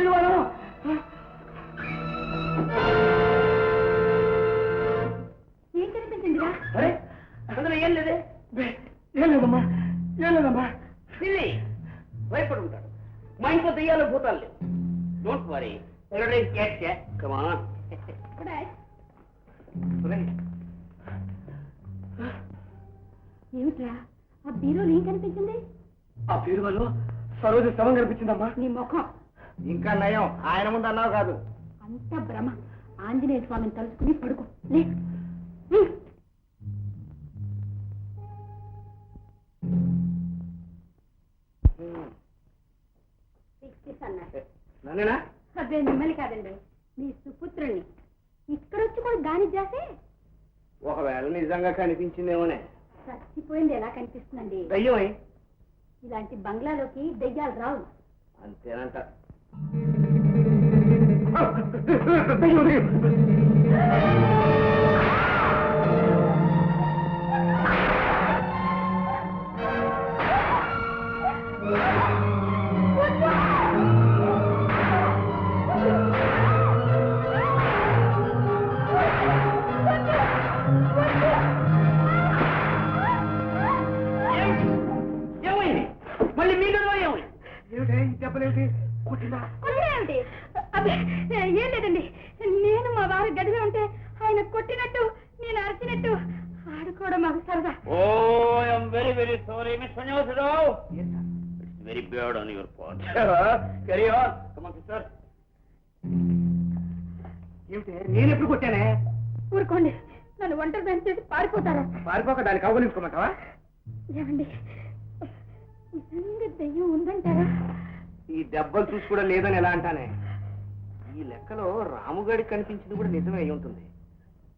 పిలువను ఏం కనిపించిందిరా? అరే అందులో ఏం లేదే? ఏం లేదమ్మా ఏం లేదమ్మా. సిల్లి భయపడి ఉంటాడు మా ఇంట్లో దెయ్యాలు భూతాలు లేవు. డోంట్ వరీ కమా ఏమిట్రా? ఆ బీరోలు ఏం కనిపించింది? ఆ బీరువాలో సరోజ శవం కనిపించిందమ్మా. నీ ముఖం. ఇంకా నయం. ఆయన ముందు అన్నావు కాదు. అంతా భ్రమ. ఆంజనేయ స్వామిని తలుచుకుని పడుకో. లే. అదే మిమ్మల్ని కాదండి. మీ సుపుత్రుణ్ణి. ఇక్కడొచ్చి కూడా గాని చేసే ఒకవేళ నిజంగా కనిపించిందేమోనే. చచ్చిపోయింది ఎలా కనిపిస్తుందండి? దయ్యమై? ఇలాంటి బంగ్లాలోకి దెయ్యాలు రావు. అంతేనంట. Tenho um livro! వారి గదిలో ఉంటే ఆయన కొట్టినట్టు నేను అరిచినట్టు ఆడుకోవడం మాకు సరదా. ఓ I'm very very sorry miss it's very bad on your part carry on come on sister ఏమిటి? నేను ఎప్పుడు కొట్టానే? ఊరుకోండి. నన్ను ఒంటరి దాన్ని చేసి పారిపోతారా? పారిపోక దాన్ని కౌగలించుకోమంటావా? ఏమండి? నిజంగా దెయ్యం ఉందంటారా? ఈ దెబ్బలు చూసి కూడా లేదని ఎలా అంటానే? ఈ లెక్కలో రాముగాడికి కనిపించింది కూడా నిజమే అయి ఉంటుంది.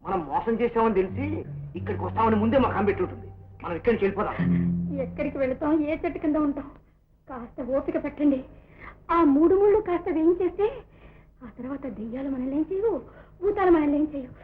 మనం మోసం చేసామని తెలిసి ఇక్కడికి వస్తామని ముందే మాకు అంబెట్టి ఉంటుంది. మనం ఇక్కడి నుంచి వెళ్ళిపోదాం. ఎక్కడికి వెళతాం? ఏ చెట్టు కింద ఉంటాం? కాస్త ఓపిక పెట్టండి. ఆ మూడు ముళ్ళు కాస్త వేయించేస్తే ఆ తర్వాత దెయ్యాలు మనల్ని ఏం చేయవు భూతాలు మనల్ని ఏం చేయవు.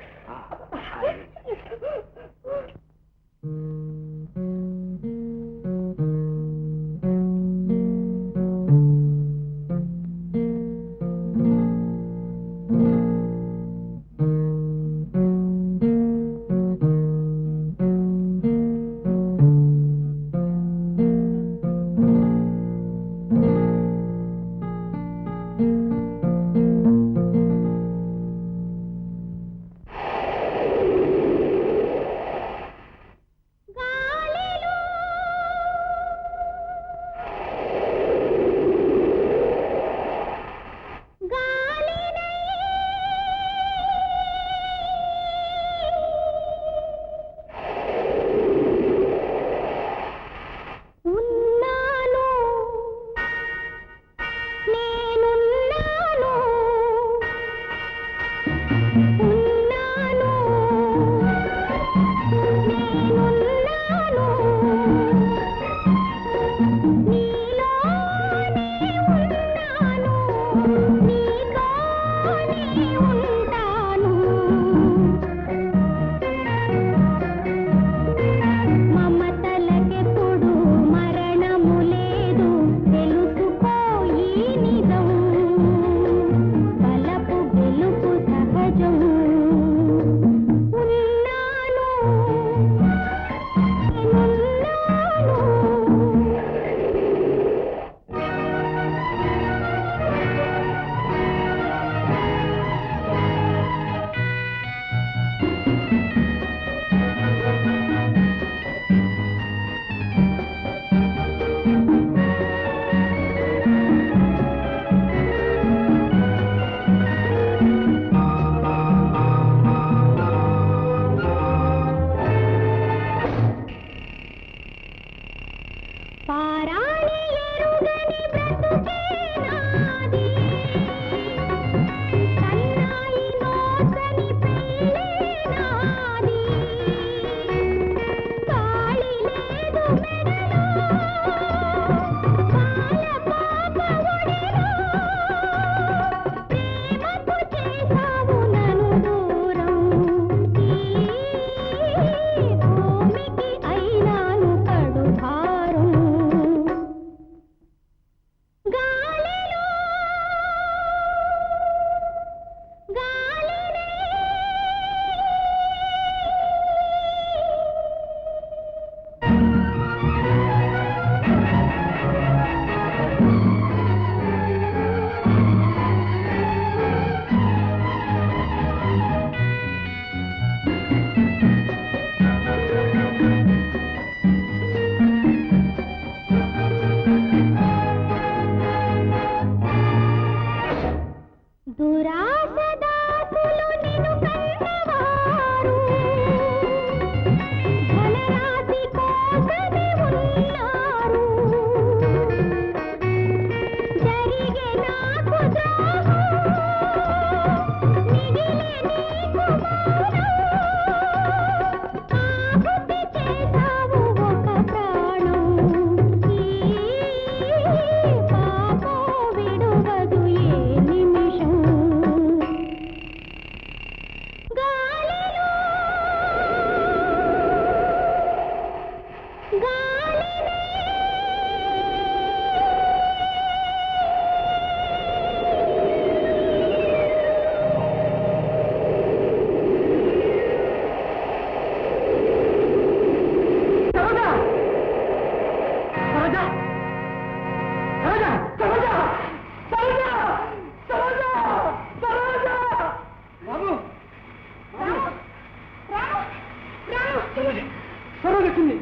వచ్చింది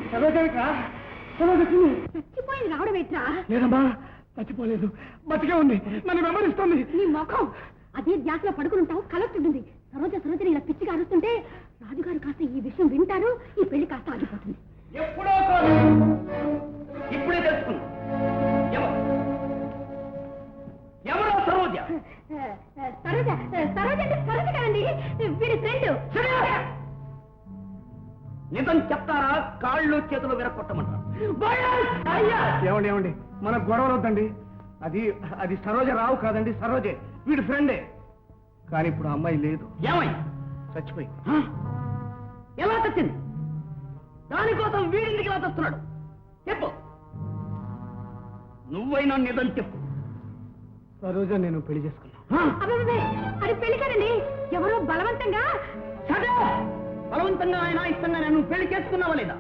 చచ్చిపోయింది రావడం లేదమ్మా చచ్చిపోలేదు. బతికే ఉంది. నన్ను వెంబడిస్తుంది. నీ ముఖం. అదే ధ్యాసలో పడుకుని ఉంటావు కలొస్తుంటుంది సరోజ సరోజని ఇలా పిచ్చిగా అరుస్తుంటే రాజుగారు కాస్త ఈ విషయం వింటారు ఈ పెళ్ళి కాస్త ఆగిపోతుంది. ఎప్పుడో ఇప్పుడే తెలుసుకుంది. నిజం చెప్తారా? కాళ్ళు చేతులు విరగొట్టమంటారు. అయ్యా ఏమండి ఏమండి? మన గొడవలు వద్దండి. అది అది సరోజ రావు కాదండి సరోజే. వీడి ఫ్రెండే. కానీ ఇప్పుడు అమ్మాయి లేదు. ఏమై చచ్చిపోయి. ఎలా తెచ్చింది దానికోసం వీడింటికి ఎలా తెస్తున్నాడు చెప్పు. నువ్వైనా నిజం చెప్పు. సరోజ నేను పెళ్ళి చేసుకున్నా. అది పెళ్ళి కదండి. ఎవరో బలవంతంగా సరే బలవంతంగా ఆయన ఇష్టంగా నేను పెళ్ళి చేసుకున్నావా లేదా?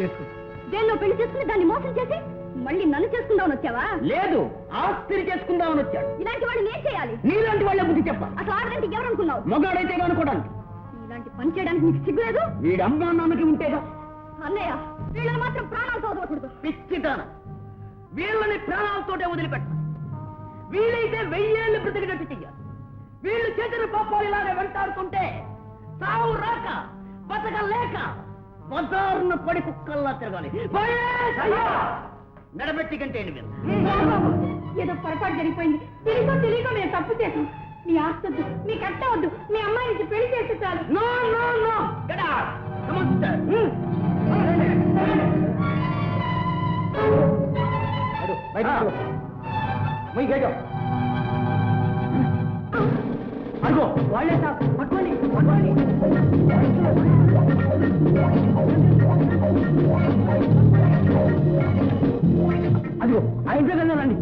చేసుకున్నా. దేన్నో పెళ్ళి చేసుకుని దాన్ని మోసం చేసి మళ్ళీ నన్ను చేసుకుందామని వచ్చావా? లేదు ఆస్తిని చేసుకుందామని వచ్చాడు. ఇలాంటి వాడిని ఏం చేయాలి? నీలాంటి వాళ్ళే బుద్ధి చెప్పాలి. అసలు ఆడదంటే ఎవరనుకున్నావు? మగాడైతే అనుకోవడానికి ఇలాంటి పని చేయడానికి నీకు సిగ్గులేదు వీడి అమ్మా నాన్నకి ఉంటేగా. అన్నయ్య వీళ్ళని మాత్రం ప్రాణాలతో వదలకూడదు. పిచ్చిదాన. వీళ్ళని ప్రాణాలతోటే వదిలిపెట్టాలి వీలైతే వెయ్యేళ్ళు బ్రతికినట్టు చెయ్యాలి. వీళ్ళు చేసిన పాపాలు ఇలాగే వెంటాడుతుంటే సావు రాక బతకలేక బజారున పడి కుక్కల్లా తిరగాలి! మెడబెట్టి కంటే ఏదో పొరపాటు జరిగిపోయింది. తెలియకో తెలియకో మేము తప్పు చేసాం మీ ఆస్తి మీ కట్ట వద్దు మీ అమ్మాయి నుంచి పెళ్ళి చేస్తే చాలు. No no no! అదిగో వాళ్ళే సార్ అదిగో ఆ ఇంట్లో రండి.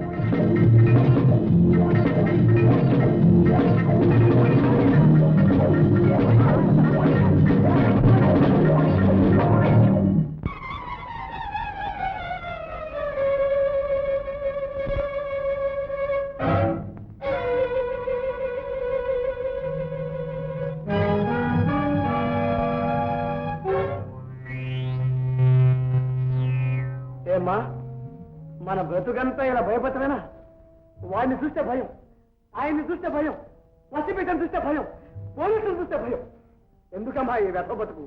బతుకంతా ఇలా భయపడతామేనా వాడిని చూస్తే భయం ఆయన్ని చూస్తే భయం పసిబిడ్డను చూస్తే భయం పోలీసులు చూస్తే భయం. ఎందుకమ్మా ఈ వ్యర్థ బతుకు?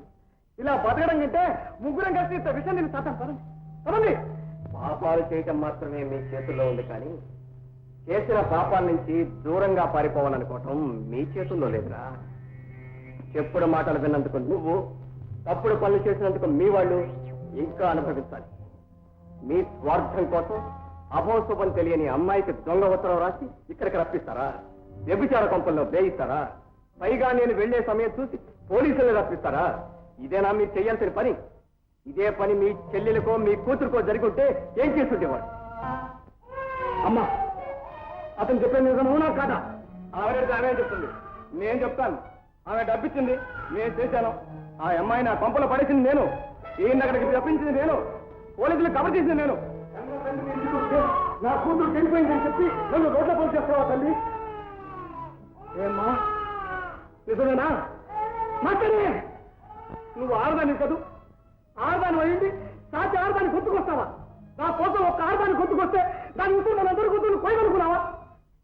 ఇలా బతకడం కంటే ముగ్గురం కలిసి ఇంత విషయం నేను చట్టం పదండి. పదండి. పాపాలు చేయటం మాత్రమే మీ చేతుల్లో ఉంది కానీ చేసిన పాపాల నుంచి దూరంగా పారిపోవాలనుకోవటం మీ చేతుల్లో లేదురా. చెప్పుడు మాటలు విన్నందుకు నువ్వు తప్పుడు పనులు చేసినందుకు మీ వాళ్ళు ఇంకా అనుభవించాలి. మీ స్వార్థం కోసం అభోశుభం తెలియని అమ్మాయికి దొంగ ఉత్తరం రాసి ఇక్కడికి రప్పిస్తారా? వ్యభిచార కొంపల్లో వేయిస్తారా? పైగా నేను వెళ్ళే సమయం చూసి పోలీసుల్ని రప్పిస్తారా? ఇదేనా మీరు చెయ్యాల్సిన పని? ఇదే పని మీ చెల్లెలకో మీ కూతురుకో జరిగి ఉంటే ఏం చేస్తుండేవాడు? అమ్మా అతను చెప్పేది నిజమవునా కాదా? ఆవిడ ఆమె చెప్తుంది? నేను చెప్తాను. ఆమె డబ్బిచ్చింది నేను చేశాను. ఆ అమ్మాయి నా కొంపలో పడేసింది నేను. ఈయన అక్కడికి రప్పించింది నేను. పోలీసులు కవర్ చేసింది నేను. నా కూతురు చనిపోయిందని చెప్పి నన్ను రోడ్ల పని చేస్తావా తల్లి? ఏమ్మా? నిజమేనా? మాట్లాడే! నువ్వు ఆడదాని కదూ. ఆడదాని అయింది సాటి ఆడదాన్ని గుర్తుకొస్తావా? నా కోసం ఒక్క ఆడదాన్ని గుర్తుకొస్తే దాని ఉత్తరం మన అందరి కూతురు పోయనుకున్నావా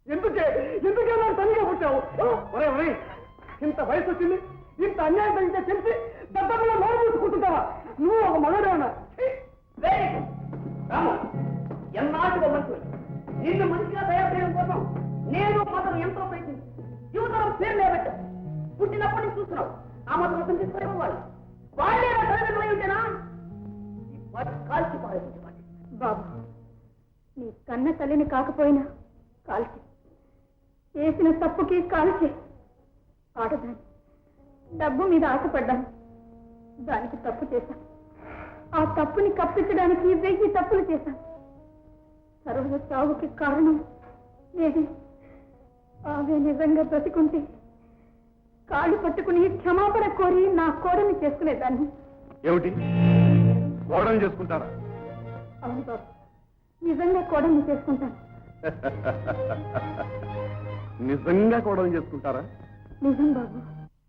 ఎందుకే? ఎందుకే నాకు తల్లిగా పుట్టావు? ఒరే ఒరే ఇంత వయసు వచ్చింది ఇంత అన్యాయం జరిగితే తెలిసి దద్దమ్మలో నోరు మూసుకుంటుంటావా? నువ్వు ఒక మగడేవనా వెరీ రాము! ఎన్నాటికో మంచి నిన్ను మంచిగా తయారు చేయడం కోసం నేను మాత్రం ఎంతో ప్రయత్నించి. యువతరం పేరు లేబెట్టా పుట్టినప్పటి నుంచి చూస్తున్నావు. ఆ మాత్రం అర్థం చేసుకునే వాళ్ళు. వాళ్ళే నా తల్లిదండ్రులు ఉంటేనా? కాల్చి పారేసేవాడిని. బాబు నీ కన్న తల్లిని కాకపోయినా కాల్చి. చేసిన తప్పుకి కాల్చి. ఆడదాన్ని డబ్బు మీద ఆశపడ్డాను. దానికి తప్పు చేశాను ఆ తప్పుని కప్పించడానికి వెయ్యి తప్పులు చేశాను సర్వ చావుకి కారణం నేనే. ఆమె నిజంగా బ్రతికుంటే కాళ్ళు పట్టుకుని క్షమాపణ కోరి నా కోడని చేసుకునేదాన్ని. ఏమిటి? గోడని చేసుకుంటారా? అవును బాబు. నిజంగా కోడని చేసుకుంటాను. నిజంగా గోడని చేసుకుంటారా? నిజం బాబు.